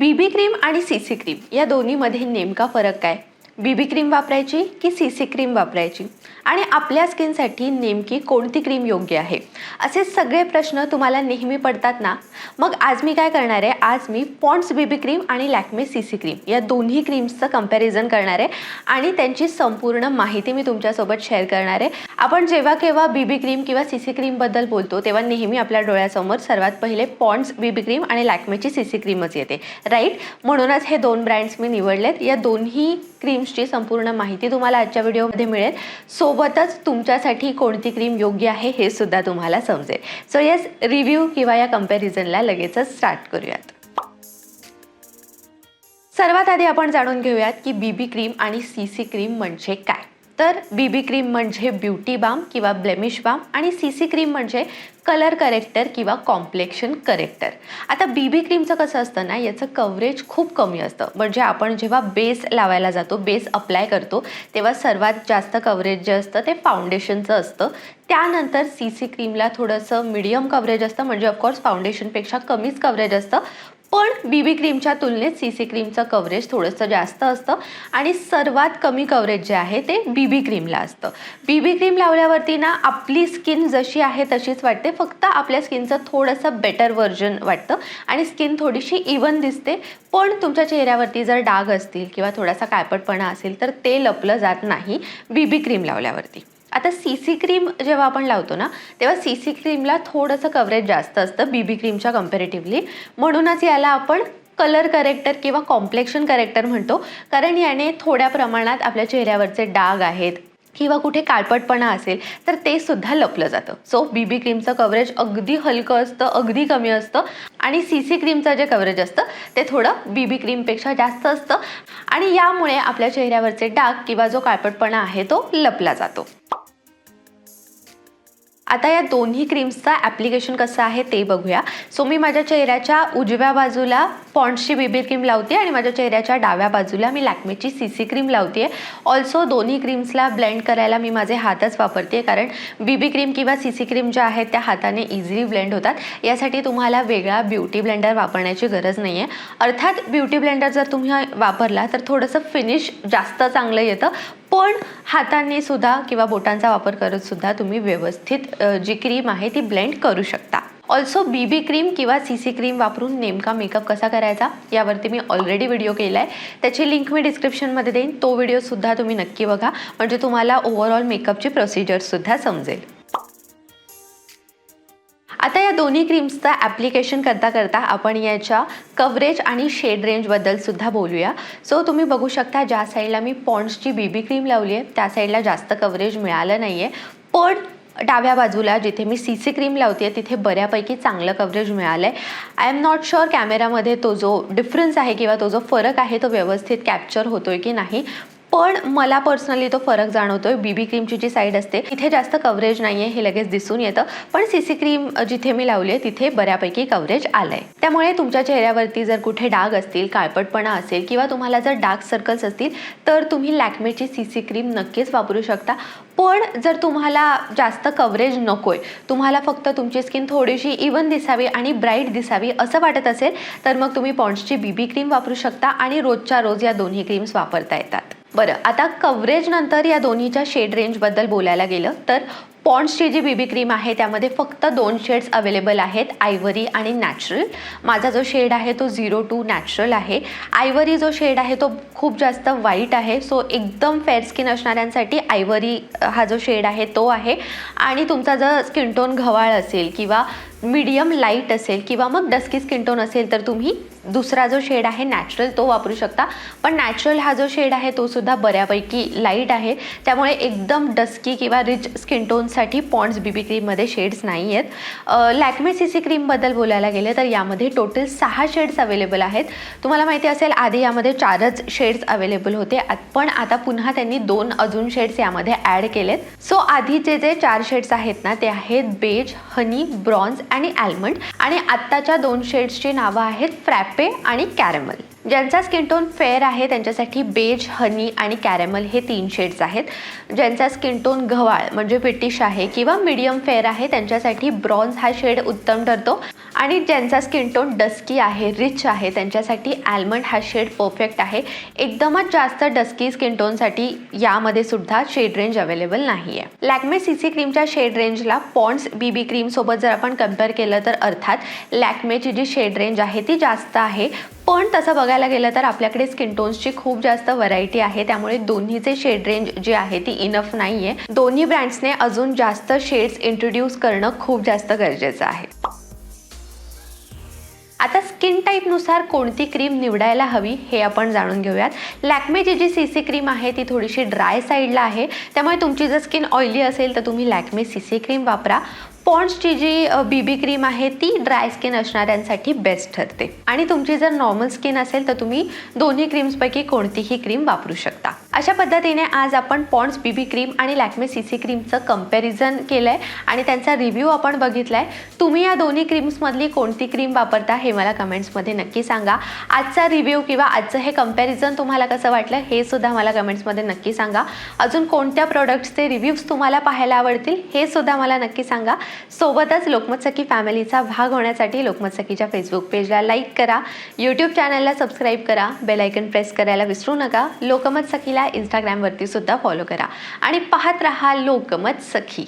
Bibi cream आणि C C cream या दोन्हीमध्ये नेमका फरक काय? बीबी क्रीम वापरायची की सी सी क्रीम वापरायची? आणि आपल्या स्किनसाठी नेमकी कोणती क्रीम योग्य आहे? असे सगळे प्रश्न तुम्हाला नेहमी पडतात ना? मग आज मी काय करणार आहे? आज मी पॉन्ड्स बीबी क्रीम आणि लॅक्मे सी सी क्रीम या दोन्ही क्रीम्सचं कंपॅरिझन करणार आहे आणि त्यांची संपूर्ण माहिती मी तुमच्यासोबत शेअर करणार आहे. आपण जेव्हा केव्हा बीबी क्रीम किंवा सी सी क्रीमबद्दल बोलतो तेव्हा नेहमी आपल्या डोळ्यासमोर सर्वात पहिले पॉन्ड्स बीबी क्रीम आणि लॅक्मेची सी सी क्रीमच येते. राईट म्हणूनच हे दोन ब्रँड्स मी निवडलेत. या दोन्ही क्रीम्सची संपूर्ण माहिती तुम्हाला आजच्या व्हिडिओमध्ये मिळेल. सोबतच तुमच्यासाठी कोणती क्रीम योग्य आहे हे सुद्धा तुम्हाला समजेल. सो येस रिव्ह्यू किंवा या कम्पॅरिझनला लगेचच स्टार्ट करूयात. सर्वात आधी आपण जाणून घेऊयात की बीबी क्रीम आणि सी सी क्रीम म्हणजे काय. तर बीबी क्रीम म्हणजे ब्युटी बाम किंवा ब्लेमिश बाम आणि सी सी क्रीम म्हणजे कलर करेक्टर किंवा कॉम्प्लेक्शन करेक्टर आता बीबी क्रीमचं कसं असतं ना याचं कव्हरेज खूप कमी असतं. म्हणजे आपण जेव्हा बेस लावायला जातो बेस अप्लाय करतो तेव्हा सर्वात जास्त कव्हरेज जे असतं ते फाउंडेशनचं असतं. त्यानंतर सी सी क्रीमला थोडंसं मिडियम कव्हरेज असतं. म्हणजे ऑफकोर्स फाउंडेशनपेक्षा कमीच कव्हरेज असतं. पण बी बी क्रीमच्या तुलनेत सी सी क्रीमचं कव्हरेज थोडंसं जास्त असतं आणि सर्वात कमी कव्हरेज जे आहे ते बी बी क्रीमला असतं. बी बी क्रीम लावल्यावरती ना आपली स्किन जशी आहे तशीच वाटते फक्त आपल्या स्किनचं थोडंसं बेटर व्हर्जन वाटतं आणि स्किन थोडीशी इवन दिसते. पण तुमच्या चेहऱ्यावरती जर डाग असतील किंवा थोडासा काळपटपणा असेल तर ते लपलं जात नाही बी बी क्रीम लावल्यावरती. आता सी सी क्रीम जेव्हा आपण लावतो ना तेव्हा सी सी क्रीमला थोडंसं कव्हरेज जास्त असतं बी बी क्रीमच्या कम्पॅरेटिव्हली म्हणूनच याला आपण कलर करेक्टर किंवा कॉम्प्लेक्शन करेक्टर म्हणतो. कारण याने थोड्या प्रमाणात आपल्या चेहऱ्यावरचे डाग आहेत किंवा कुठे काळपटपणा असेल तर ते सुद्धा लपलं जातं. सो बी बी क्रीमचं कव्हरेज अगदी हलकं असतं अगदी कमी असतं. आणि सी सी क्रीमचं जे कव्हरेज असतं ते थोडं बी बी क्रीमपेक्षा जास्त असतं. आणि यामुळे आपल्या चेहऱ्यावरचे डाग किंवा जो काळपटपणा आहे तो लपला जातो. आता या दोन्ही क्रीम्सचा ॲप्लिकेशन कसं आहे ते बघूया. सो मी माझ्या चेहऱ्याच्या उजव्या बाजूला पॉन्ड्सची बीबी क्रीम लावते आणि माझ्या चेहऱ्याच्या डाव्या बाजूला मी लॅक्मेची सी सी क्रीम लावते. ऑल्सो दोन्ही क्रीम्सला ब्लेंड करायला मी माझे हातच वापरते कारण बीबी क्रीम किंवा सी सी क्रीम ज्या आहेत त्या हाताने इझिली ब्लेंड होतात. यासाठी तुम्हाला वेगळा ब्युटी ब्लेंडर वापरण्याची गरज नाही आहे अर्थात ब्युटी ब्लेंडर जर तुम्ही वापरला तर थोडंसं फिनिश जास्त चांगलं येतं. पण हाताने सुद्धा किंवा बोटांचा वापर करत सुद्धा तुम्ही व्यवस्थित जी क्रीम आहे ती ब्लेंड करू शकता. ऑल्सो बी बी क्रीम किंवा सी सी क्रीम वापरून नेमका मेकअप कसा करायचा यावरती मी ऑलरेडी व्हिडिओ केला आहे त्याची लिंक मी डिस्क्रिप्शनमध्ये देईन. तो व्हिडिओसुद्धा तुम्ही नक्की बघा. म्हणजे तुम्हाला ओव्हरऑल मेकअपची प्रोसिजरसुद्धा समजेल. आता या दोन्ही क्रीम्सचं ॲप्लिकेशन करता करता आपण याच्या कव्हरेज आणि शेड रेंजबद्दल सुद्धा बोलूया. सो तुम्ही बघू शकता ज्या साईडला मी पॉन्ड्सची बीबी क्रीम लावली आहे त्या साईडला जास्त कव्हरेज मिळालं नाही आहे पण डाव्या बाजूला जिथे मी सी सी क्रीम लावते तिथे बऱ्यापैकी चांगलं कव्हरेज मिळालं आहे आय एम नॉट शुअर कॅमेरामध्ये तो जो डिफरन्स आहे किंवा तो जो फरक आहे तो व्यवस्थित कॅप्चर होतो आहे की नाही. पण मला पर्सनली तो फरक जाणवतोय. बीबी क्रीमची जी साईड असते तिथे जास्त कव्हरेज नाही आहे हे लगेच दिसून येतं. पण सी सी क्रीम जिथे मी लावली आहे तिथे बऱ्यापैकी कव्हरेज आलं आहे त्यामुळे तुमच्या चेहऱ्यावरती जर कुठे डाग असतील काळपटपणा असेल किंवा तुम्हाला जर डार्क सर्कल्स असतील तर तुम्ही लॅक्मेची सी सी क्रीम नक्कीच वापरू शकता. पण जर तुम्हाला जास्त कव्हरेज नको आहे तुम्हाला फक्त तुमची स्किन थोडीशी इवन दिसावी आणि ब्राईट दिसावी असं वाटत असेल तर मग तुम्ही पॉन्ड्सची बीबी क्रीम वापरू शकता आणि रोजच्या रोज या दोन्ही क्रीम्स वापरता येतात. बरं आता कव्हरेजनंतर या दोन्हीच्या शेड रेंजबद्दल बोलायला गेलं तर पॉन्ड्सची जी बीबी क्रीम आहे त्यामध्ये फक्त दोन शेड्स अवेलेबल आहेत आयवरी आणि नॅचरल माझा जो शेड आहे तो झिरो टू नॅचरल आहे. आयवरी जो शेड आहे तो खूप जास्त वाईट आहे. सो एकदम फेअर स्किन असणाऱ्यांसाठी आयवरी हा जो शेड आहे तो आहे. आणि तुमचा जर स्किन टोन घवाळ असेल किंवा मीडियम लाइट असेल किंवा मग डस्की स्किन टोन असेल तर तुम्ही दुसरा जो शेड आहे नॅचरल तो वापरू शकता. पण नॅचरल हा जो शेड आहे तो सुद्धा बऱ्यापैकी लाइट आहे. त्यामुळे एकदम डस्की किंवा रिच स्किन टोनसाठी पॉन्ड्स बीबी क्रीममध्ये शेड्स नाही आहेत. लॅक्मे सी सी क्रीमबद्दल बोलायला गेले तर यामध्ये टोटल सहा शेड्स अवेलेबल आहेत. तुम्हाला माहिती असेल आधी यामध्ये चारच शेड्स अवेलेबल होते. पण आता पुन्हा त्यांनी दोन अजून शेड्स यामध्ये ॲड केलेत. सो आधीचे जे चार शेड्स आहेत ना ते आहेत बेज हनी ब्रॉन्झ आणि ॲल्मंड आणि आत्ताच्या दोन शेड्सची नावं आहेत फ्रॅप आणि कॅरमल. ज्यांचा स्किन टोन फेअर आहे त्यांच्यासाठी बेज हनी आणि कॅरेमल हे तीन शेड्स आहेत. ज्यांचा स्किन टोन गव्हाळ म्हणजे पिटिश आहे किंवा मीडियम फेअर आहे त्यांच्यासाठी ब्रॉन्झ हा शेड उत्तम ठरतो. आणि ज्यांचा स्किन टोन डस्की आहे रिच आहे त्यांच्यासाठी ॲल्मंड हा शेड परफेक्ट आहे. एकदमच जास्त डस्की स्किन टोनसाठी यामध्ये सुद्धा शेड रेंज अवेलेबल नाही आहे लॅक्मे सी सी क्रीमच्या शेड रेंजला पॉन्ड्स बी बी क्रीमसोबत जर आपण कंपेअर केलं तर अर्थात लॅक्मेची जी शेड रेंज आहे ती जास्त आहे. पण तसं बघायला गेलं तर आपल्याकडे स्किन टोन्सची खूप जास्त व्हरायटी आहे. त्यामुळे दोन्हीचे शेड रेंज जे आहे ती इनफ नाही आहे दोन्ही ब्रँड्सने अजून जास्त शेड्स इंट्रोड्यूस करणं खूप जास्त गरजेचं आहे. आता स्किन टाईपनुसार कोणती क्रीम निवडायला हवी हे आपण जाणून घेऊयात. लॅक्मेची जी सी सी क्रीम आहे ती थोडीशी ड्राय साईडला आहे. त्यामुळे तुमची जर स्किन ऑइली असेल तर तुम्ही लॅक्मे सी सी क्रीम वापरा. पॉन्ड्सची जी बी बी क्रीम आहे ती ड्राय स्किन असणाऱ्यांसाठी बेस्ट ठरते. आणि तुमची जर नॉर्मल स्किन असेल तर तुम्ही दोन्ही क्रीम्सपैकी कोणतीही क्रीम वापरू शकता. अशा पद्धतीने आज आपण पॉन्ड्स बी बी क्रीम आणि लॅक्मे सी सी क्रीमचं कंपॅरिझन केलं आहे आणि त्यांचा रिव्ह्यू आपण बघितला आहे तुम्ही या दोन्ही क्रीम्समधली कोणती क्रीम वापरता हे मला कमेंट्समध्ये नक्की सांगा. आजचा रिव्ह्यू किंवा आजचं हे कंपॅरिझन तुम्हाला कसं वाटलं हे सुद्धा मला कमेंट्समध्ये नक्की सांगा. अजून कोणत्या प्रोडक्ट्सचे रिव्ह्यूज तुम्हाला पाहायला आवडतील हे सुद्धा मला नक्की सांगा. सोबतच लोकमत सखी फॅमिलीचा भाग होण्यासाठी लोकमत सखीच्या फेसबुक पेजला लाईक करा यूट्यूब चॅनलला सबस्क्राईब करा बेलायकन प्रेस करायला विसरू नका लोकमत सखीला इंस्टाग्रामवरती सुद्धा फॉलो करा. आणि पाहत रहा लोकमत सखी